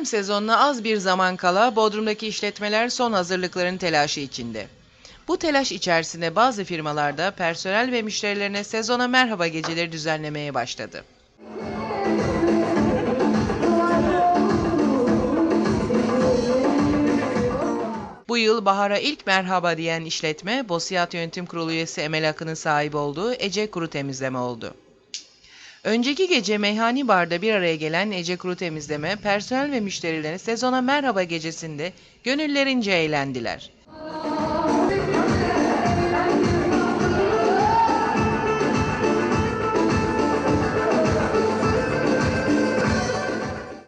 Turizm sezonuna az bir zaman kala Bodrum'daki işletmeler son hazırlıkların telaşı içinde. Bu telaş içerisinde bazı firmalarda personel ve müşterilerine sezona merhaba geceleri düzenlemeye başladı. Bu yıl bahara ilk merhaba diyen işletme, Bosiyat Yönetim Kurulu üyesi Emel Akın'ın sahibi olduğu Ece Kuru Temizleme oldu. Önceki gece Meyhani Bar'da bir araya gelen Ece Kuru Temizleme, personel ve müşterileri sezona merhaba gecesinde gönüllerince eğlendiler.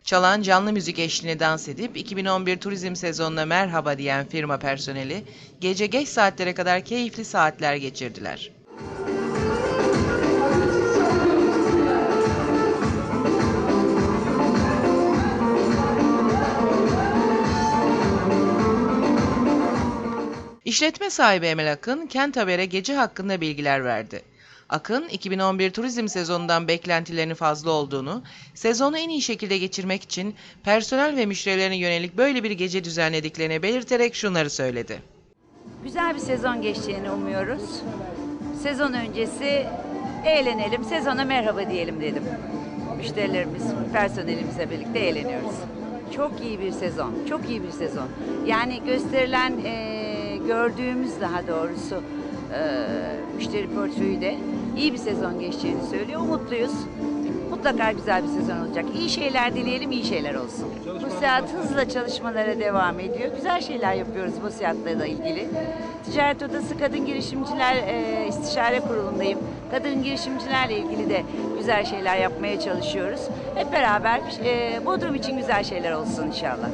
Çalan canlı müzik eşliğinde dans edip 2011 turizm sezonuna merhaba diyen firma personeli gece geç saatlere kadar keyifli saatler geçirdiler. İşletme sahibi Emel Akın, Kent Haber'e gece hakkında bilgiler verdi. Akın, 2011 turizm sezonundan beklentilerinin fazla olduğunu, sezonu en iyi şekilde geçirmek için personel ve müşterilerine yönelik böyle bir gece düzenlediklerini belirterek şunları söyledi. Güzel bir sezon geçeceğini umuyoruz. Sezon öncesi eğlenelim, sezona merhaba diyelim dedim. Müşterilerimiz, personelimizle birlikte eğleniyoruz. Çok iyi bir sezon, çok iyi bir sezon. Yani gösterilen, eee, gördüğümüz daha doğrusu eee, müşteri portföyü de iyi bir sezon geçeceğini söylüyor. Umutluyuz. Mutlaka güzel bir sezon olacak. İyi şeyler dileyelim, iyi şeyler olsun. Bu seyahat hızla çalışmalara devam ediyor. Güzel şeyler yapıyoruz da ilgili. Ticaret Odası Kadın Girişimciler e, İstişare Kurulu'ndayım. Kadın girişimcilerle ilgili de güzel şeyler yapmaya çalışıyoruz. Hep beraber e, Bodrum için güzel şeyler olsun inşallah.